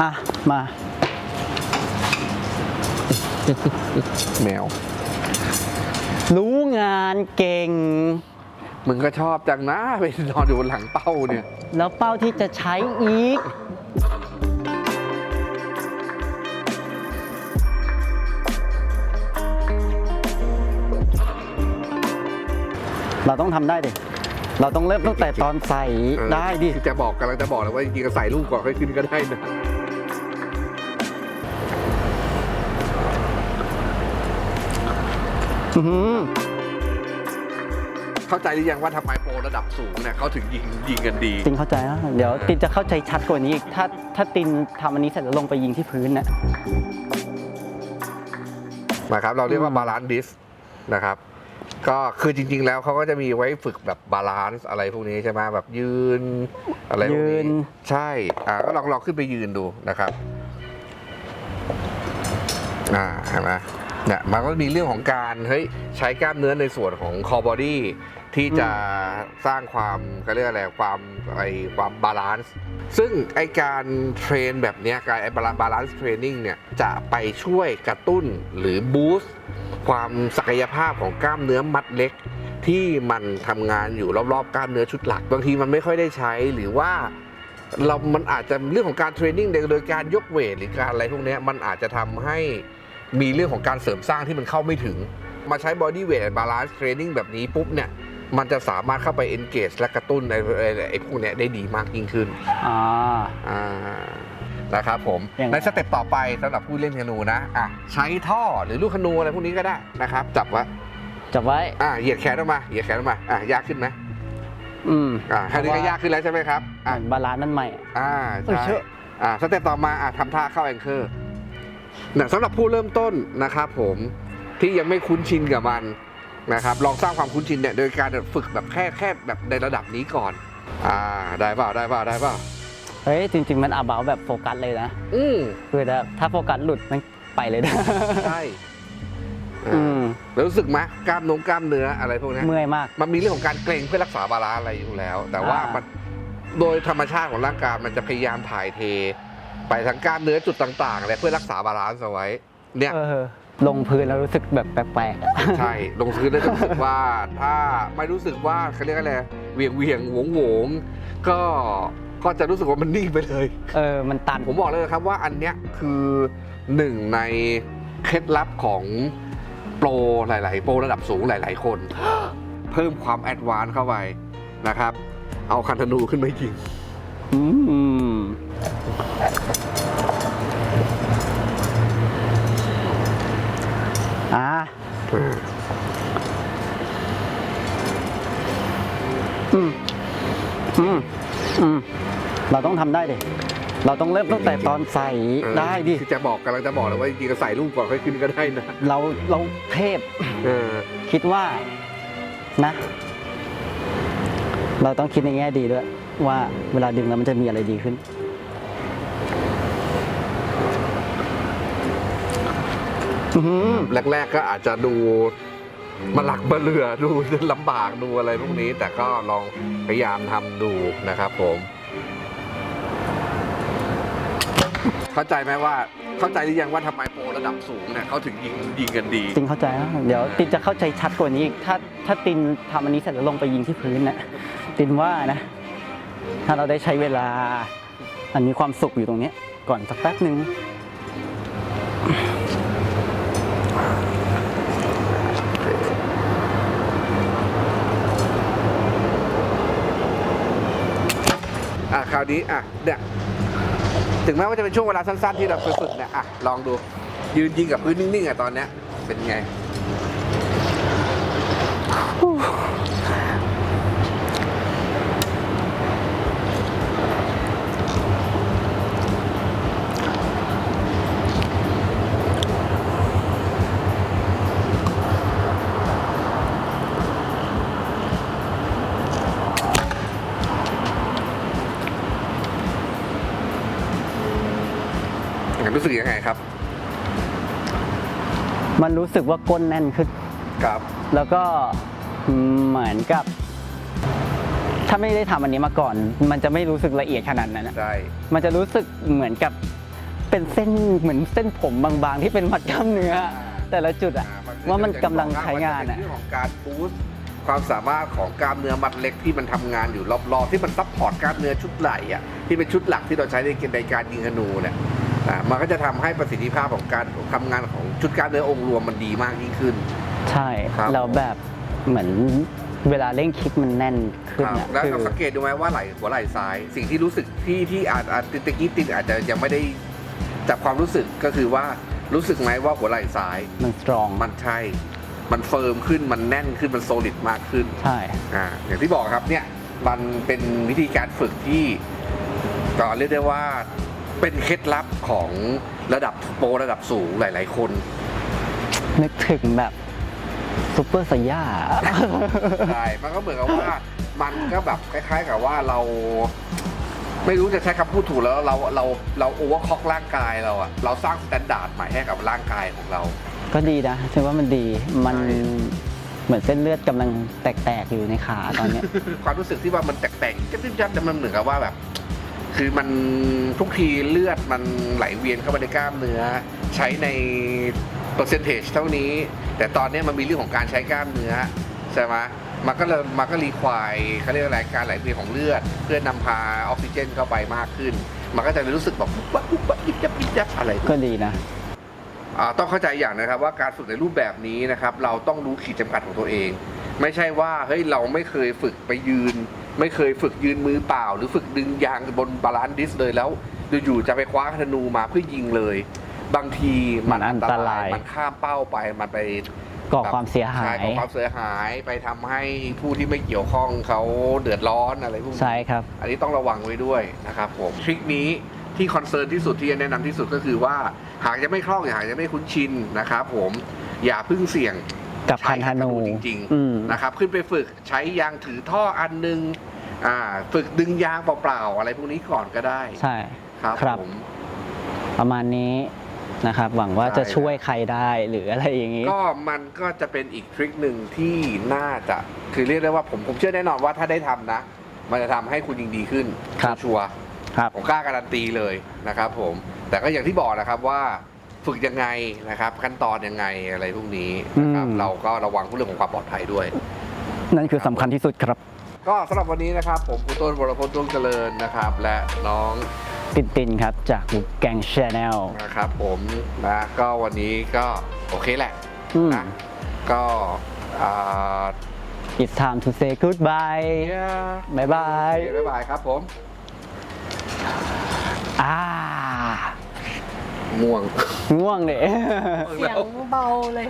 อะ มา แมว รู้งานเก่ง มึงก็ชอบจังนะไปนอนอยู่บนหลังเป้าเนี่ย แล้วเป้าที่จะใช้อีก เราต้องทำได้ดิ เราต้องเริ่มตั้งแต่ตอนใส่เออได้ดิคือจะบอกกำลังจะบอกเลยว่าจริงๆก็ใส่ลูกก่อนค่อยขึ้นก็ได้นะ เข้าใจหรือยังว่าทำไมโปรระดับสูงเนี่ยเขาถึงยิงยิงกันดี ตินเข้าใจนะเดี๋ยวตินจะเข้าใจชัดกว่านี้อีก ถ้าถ้าตินทำอันนี้เสร็จแล้วลงไปยิงที่พื้นนะนะครับเราเรียกว่าอืมบาลานซ์ดิสนะครับ ก็คือจริง ๆ แล้วเขาก็จะมีไว้ฝึกแบบบาลานซ์อะไรพวกนี้ใช่ไหมแบบยืนอะไรพวกยืนี้นใช่อ่าก็ลองลองขึ้นไปยืนดูนะครับอ่าเห็นไหมเนี่ยมันก็มีเรื่องของการเฮ้ยใช้กล้ามเนื้อในส่วนของคอบอดี้ที่จะสร้างความเขาเรียกอะไรความไอความบาลานซ์ซึ่งไอการเทรนแบบเนี้ยการไอบาลานซ์เทรนนิ่งเนี่ยจะไปช่วยกระตุ้นหรือบูสต์ความศักยภาพของกล้ามเนื้อมัดเล็ก ที่มันทำงานอยู่รอบๆ กล้ามเนื้อชุดหลัก บางทีมันไม่ค่อยได้ใช้หรือว่าเรา มันอาจจะเรื่องของการเทรนนิ่งโดยการยกเวทหรือการอะไรพวกเนี้ยมันอาจจะทำให้ มีเรื่องของการเสริมสร้างที่มันเข้าไม่ถึง มาใช้ body weight and balance training แบบนี้ปุ๊บเนี่ยมันจะสามารถเข้าไป engage และกระตุ้นไอ้ไอ้ไอ้พวกเนี้ยได้ดีมากยิ่งขึ้นอ่าอ่านะครับผมอย่างในสเต็ปต่อไปสำหรับผู้เล่นธนูนะอะใช้ท่อหรือลูกธนูอะไรพวกนี้ก็ได้นะครับ จับไว้จับไว้อ่าเหยียดแขนออกมาเหยียดแขนออกมาอะยากขึ้นไหมอืมอ่าแค่นี้ก็ยากขึ้นแล้วใช่ไหมครับเหอะมือนบาลานซ์มันใหม่อะอ่าเออใช่เชอะอ่าสเต็ปต่อมาอ่าทำท่าเข้าแองเกอร์ นะสำหรับผู้เริ่มต้นนะครับผมที่ยังไม่คุ้นชินกับมันนะครับลองสร้างความคุ้นชินเนี่ยโดยการฝึกแบบแค่แค่แบบในระดับนี้ก่อนอ่าได้เปล่าได้เปล่าได้เปล่าเฮ้ยจริง ๆ มันอาเบาแบบโฟกัสเลยนะอืมคือถ้าถ้าโฟกัสหลุดมันไปเลยนะใช่อ่าอืมแล้วรู้สึกไหมกล้ามนงกล้ามเนื้ออะไรพวกเนี้ยเมื่อยมาก มันมีเรื่องของการเกร็งเพื่อรักษาบาลานซ์อะไรอยู่แล้ว แต่ว่าอ่ามัมันโดยธรรมชาติของร่างกายมันจะพยายามถ่ายเท ไปทางกล้ามเนื้อจุดต่างๆอะไรเพื่อรักษาบาลานซ์เอาไว้ เนี่ย เออลงพื้นแล้วรู้สึกแบบแปลกๆอะใช่ลงพื้นแล้วจะรู้สึกว่า ถ้าไม่รู้สึกว่าเขาเรียกอะไรเหวียงเวียงหวงหวงๆก็ก็จะรู้สึกว่ามันนิ่งไปเลย เออ มันตัน ผมบอกเลยนะครับว่าอันเนี้ยคือหนึ่งในเคล็ดลับของโปรหลาย ๆ โปรระดับสูงหลาย ๆ คน เพิ่มความแอดวานซ์เข้าไปนะครับ เอาคันธนูขึ้นมายิง อืม อ่าอืม อืม อืม เราต้องทำได้ดิ เราต้องเริ่มตั้งแต่ตอนใส่เออได้ดิ คือจะบอกกำลังจะบอกเลยว่าจริงๆก็ใส่ลูกก่อนค่อยขึ้นก็ได้นะ เราเราเทพ เออ คิดว่านะ เราต้องคิดในแง่ดีด้วย ว่าเวลาดึงแล้วมันจะมีอะไรดีขึ้น อื้อหือ แรก ๆ ก็อาจจะดูมาหลักมาเรือดูลำบากดูอะไรพวกนี้ แต่ก็ลองพยายามทำดูนะครับผม เข้าใจไหมว่าเข้าใจหรือยังว่าทำไมโปรระดับสูงเนี่ยเขาถึงยิงยิงกันดี ตินเข้าใจนะเดี๋ยวตินจะเข้าใจชัดกว่านี้อีกถ้าถ้าตินทำอันนี้เสร็จแล้วลงไปยิงที่พื้นนะตินว่านะ ถ้าเราได้ใช้เวลา อันมีความสุขอยู่ตรงเนี้ยก่อนสักแป๊บหนึ่ง อะคราว นี้อะเนี่ยถึงแม้ว่าจะเป็นช่วงเวลาสั้นๆที่เราไปฝึกเนี่ยอะลองดูยืนยิงกับพื้นนิ่งๆอะตอนเนี้ยเป็นไง รู้สึกยังไงครับ มันรู้สึกว่าก้นแน่นขึ้น ครับ แล้วก็เหมือนกับ ถ้าไม่ได้ทำอันนี้มาก่อน มันจะไม่รู้สึกละเอียดขนาดนั้นนะใช่ มันจะรู้สึกเหมือนกับเป็นเส้นเหมือนเส้นผมบางๆ ที่เป็นมัดกล้ามเนื้อ แต่ละจุดอะอ่ว่ามันกำลังใช้งานมัอะเป็เรื่องของการบูสต์ความสามารถของกล้ามเนื้อมัดเล็กที่มันทำงานอยู่รอบๆที่มันซัพพอร์ตกล้ามเนื้อชุดไหล่อะที่เป็นชุดหลักที่เราใช้ในในการยิงธนูเนี่ย อ่ามันก็จะทำให้ประสิทธิภาพของการทำงานของชุดกล้ามเนื้อองค์รวมมันดีมากยิ่งขึ้น ใช่ครับแล้วแบบเหมือนเวลาเร่งคลิกมันแน่นขึ้นครับอะแล้วคือเราสังเกตดูไหมว่าไหล่หัวไหล่ซ้าย สิ่งที่รู้สึกที่ที่อาจอาจติตะกี้ตินอาจจะยังไม่ได้จับความรู้สึกก็คือว่ารู้สึกไหมว่าหัวไหล่ซ้าย มันสตรองมันใช่ มันเฟิร์มขึ้นมันแน่นขึ้นมันโซลิดมากขึ้นใช่อ่าอย่างที่บอกครับเนี่ยมันเป็นวิธีการฝึกที่ก็เรียกได้ว่า เป็นเคล็ดลับของระดับโปรระดับสูงหลาย ๆ คน นึกถึงแบบซูเปอร์ไซย่าใช่มันก็เหมือนกับว่ามันก็แบบคล้าย ๆ กับว่าเรา ไม่รู้จะใช้คำพูดถูกแล้วเราเราเราโอเวอร์คอกร่างกายเราอะเราสร้างสแตนดาร์ดใหม่ให้กับร่างกายของเรา ก็ดีนะฉันว่ามันดีมันใช่ เหมือนเส้นเลือดกำลังแตกๆอยู่ในขาตอนเนี้ย ความรู้สึกที่ว่ามันแตกๆจิ๊บๆจับแต่มันเหมือนกับว่าแบบ คือมันทุกทีเลือดมันไหลเวียนเข้าไปในกล้ามเนื้อ ใช้ในเปอร์เซนเทจเท่านี้ แต่ตอนนี้มันมีเรื่องของการใช้กล้ามเนื้อใช่ไหมมันก็เลยมันก็รีควายเขาเรียกอะไรการไหลเวียนของเลือด เพื่อนำพาออกซิเจนเข้าไปมากขึ้น มันก็จะรู้สึกแบบปุ๊บปั๊บปุ๊บปั๊บยิบยับยิบยับอะไรก็ดีนะต้องเข้าใจอย่างนะครับว่าการฝึกในรูปแบบนี้นะครับ เราต้องรู้ขีดจำกัดของตัวเอง ไม่ใช่ว่าเฮ้ยเราไม่เคยฝึกไปยืน ไม่เคยฝึกยืนมือเปล่า หรือฝึกดึงยางบนบาลานซ์ดิสเลยแล้วอยู่ๆจะไปคว้าธนูมาเพื่อยิงเลย บางทีมันมันอันตรายมันข้ามเป้าไปมันไปก่อความเสียหาใช่ยก่อความเสียหายไปทำให้ผู้ที่ไม่เกี่ยวข้องเขาเดือดร้อนอะไรพวกนี้ใช่ครับ อันนี้ต้องระวังไว้ด้วยนะครับผมทริคนี้ที่คอนเซิร์นที่สุดที่จะแนะนำที่สุดก็คือว่าหากจะไม่คล่องหากจะไม่คุ้นชินนะครับผมอย่าเพึ่งเสี่ยง กับพันธนูใช้จริงอืม ๆนะครับ ขึ้นไปฝึกใช้ยางถือท่ออันหนึงอ่าฝึกดึงยางเปล่าๆอะไรพวกนี้ก่อนก็ได้ใช่ ครับครับ ผม ประมาณนี้นะครับ หวังว่าใช่จะช่วยใครได้หรืออะไรอย่างนี้ ก็มันก็จะเป็นอีกทริคหนึ่งที่น่าจะคือเรียกได้ว่าผมผมเชื่อแน่นอนว่าถ้าได้ทำนะ มันจะทำให้คุณยิงดีขึ้นครับ ชัวร์ครับๆผมกล้าการันตีเลยนะครับผมแต่ก็อย่างที่บอกนะครับว่า ฝึกยังไงนะครับ ขั้นตอนยังไงอะไรพวกนี้นะครับอืม เราก็ระวังเรื่องของความปลอดภัยด้วย นั่นคือสำคัญที่สุดครับ ก็สำหรับวันนี้นะครับ ผมคุณต้นวรพจน์ดวงเจริญนะครับ และน้องตินตินครับ จากแกงชาแนลนะครับผมนะก็วันนี้ก็โอเคแหละอืม นะก็อ่า it's time to say goodbye เนี่ยบ๊ายบาย โอเคบ๊ายบายครับผม อ่า ม่วง ง่วงเลยเสียงเบาเลย